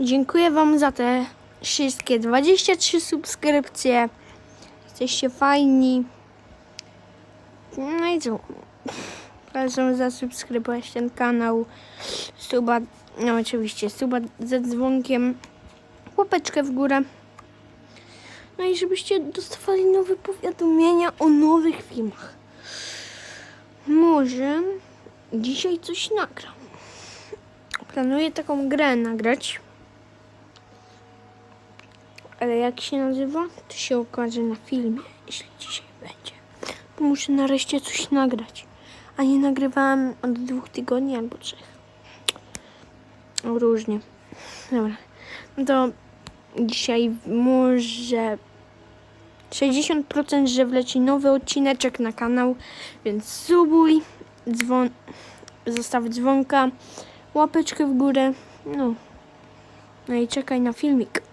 Dziękuję Wam za te wszystkie 23 subskrypcje. Jesteście fajni. No i co? Proszę zasubskrybować ten kanał. Suba, no oczywiście, suba ze dzwonkiem. Łapeczkę w górę. No i żebyście dostawali nowe powiadomienia o nowych filmach. Może dzisiaj coś nagram. Planuję taką grę nagrać. Ale jak się nazywa, to się okaże na filmie, jeśli dzisiaj będzie. Bo muszę nareszcie coś nagrać. A nie nagrywałem od dwóch tygodni albo trzech. Różnie. Dobra. No to dzisiaj może 60% że wleci nowy odcineczek na kanał, więc subuj, dzwon, zostaw dzwonka, łapeczkę w górę, no. No i czekaj na filmik.